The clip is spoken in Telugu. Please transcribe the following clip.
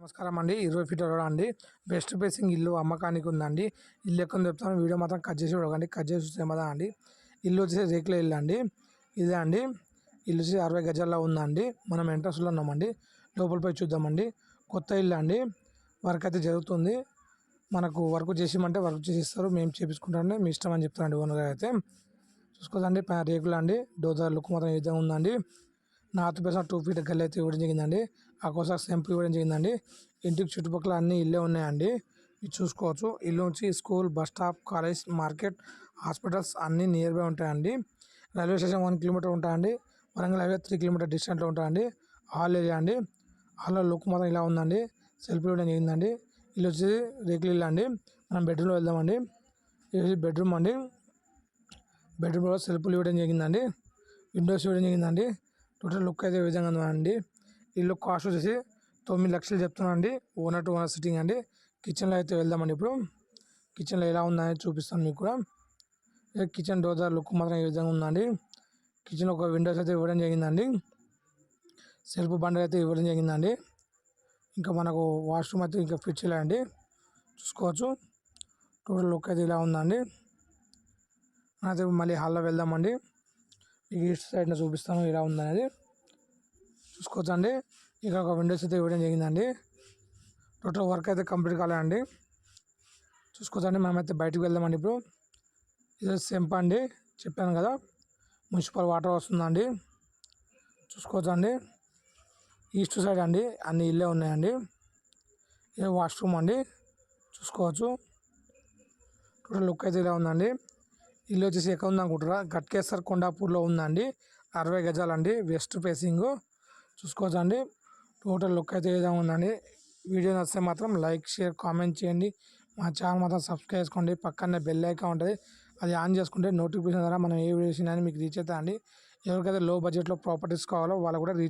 నమస్కారం అండి ఇరవై ఫీట్ రోడ్ అండి. బెస్ట్ ఫేసింగ్ ఇల్లు అమ్మకానికి ఉందండి ఇల్లు ఎక్కడ చెప్తాను. వీడియో మాత్రం కట్ చేసి చూడకండి. కట్ చేసి చూస్తే అండి ఇల్లు వచ్చేసి రేకుల ఇల్లు అండి. ఇదే అండి. ఇల్లు వచ్చి అరవై గజాల్లో ఉందండి. మనం ఎంట్రన్స్లో ఉన్నామండి. లోపలిపై చూద్దామండి. కొత్త ఇల్లు అండి. వర్క్ అయితే జరుగుతుంది. మనకు వర్క్ చేసిమంటే వర్క్ చేసి ఇస్తారు మేము చేపించుకుంటామండి మీ ఇష్టం అని చెప్తానండి ఓనర్ అయితే. చూసుకోదండి. రేకులు అండి. డోజర్ లుక్ మాత్రం ఈ విధంగా ఉందండి. నార్త్ పేసిన టూ ఫీట్ గల్లీ అయితే ఇవ్వడం జరిగిందండి. ఆ కోసం సెంపు ఇవ్వడం జరిగిందండి. ఇంటికి చుట్టుపక్కల అన్ని ఇల్లే ఉన్నాయండి. ఇది చూసుకోవచ్చు. ఇల్లు నుంచి school bus stop college market hospitals అన్నీ నియర్ బై ఉంటాయండి. రైల్వే స్టేషన్ వన్ కిలోమీటర్ ఉంటాయండి. వరంగల్ హైవే త్రీ కిలోమీటర్ డిస్టెన్స్లో ఉంటాయండి. హాల్ ఏరియా అండి. హాల్లో లుక్ మాత్రం ఇలా ఉందండి. సెల్ఫీ ఇవ్వడం జరిగిందండి. ఇల్లు వచ్చేసి రేకులు ఇల్లు అండి. మనం బెడ్రూమ్లో వెళ్దామండి. ఇది బెడ్రూమ్ అండి. బెడ్రూమ్లో సెల్ఫ్లు ఇవ్వడం జరిగిందండి. విండోస్ ఇవ్వడం జరిగిందండి. టోటల్ లుక్ అయితే విధంగా ఉందండి. ఈ లుక్ కాస్ట్ వచ్చేసి తొమ్మిది లక్షలు చెప్తున్నానండి. ఓనర్ టు ఓనర్ సిట్టింగ్ అండి. కిచెన్లో అయితే వెళ్దామండి ఇప్పుడు. కిచెన్లో ఎలా ఉందని చూపిస్తాను మీకు కూడా. కిచెన్ డోర్ లుక్ మాత్రం ఈ విధంగా ఉందండి. కిచెన్ ఒక విండోస్ అయితే ఇవ్వడం జరిగిందండి. సెల్ఫ్ బండల్ అయితే ఇవ్వడం జరిగిందండి. ఇంకా మనకు వాష్రూమ్ అయితే ఇంకా ఫిట్ చేయాలండి చూసుకోవచ్చు. టోటల్ లుక్ అయితే ఇలా ఉందండి. అయితే మళ్ళీ హాల్లో వెళ్దామండి. ఈస్ట్ సైడ్న చూపిస్తాను ఇలా ఉందనేది. చూసుకోవచ్చండి. ఇక ఒక విండోస్ అయితే ఇవ్వడం జరిగిందండి. టోటల్ వర్క్ అయితే కంప్లీట్ కాలేదండి. చూసుకోవచ్చండి. మనమైతే బయటకు వెళ్దామండి ఇప్పుడు. ఇది సెంప్ అండి. చెప్పాను కదా మున్సిపల్ వాటర్ వస్తుందండి. చూసుకోవచ్చండి. ఈస్ట్ సైడ్ అండి. అన్ని ఇల్లే ఉన్నాయండి. ఇది వాష్రూమ్ అండి. చూసుకోవచ్చు. టోటల్ లుక్ అయితే ఇలా ఉందండి. ఇల్లు వచ్చేసి ఎక్కడ ఉంది అనుకుంటారా గట్కేసర్ కొండాపూర్లో ఉందండి. అరవై గజాలండి. West facing. చూసుకోవచ్చండి. టోటల్ లుక్ అయితే విధంగా ఉందండి. వీడియో నచ్చితే మాత్రం లైక్ షేర్ కామెంట్ చేయండి. మా ఛానల్ మాత్రం సబ్స్క్రైబ్ చేసుకోండి. పక్కనే బెల్ ఐకాన్ ఉంటుంది. అది ఆన్ చేసుకుంటే నోటిఫికేషన్ ద్వారా మనం ఏ వీడియో చేసినా మీకు రీచ్ అవుతుందండి ఎవరికైతే లో బడ్జెట్లో ప్రాపర్టీస్ కావాలో వాళ్ళు కూడా రీచ్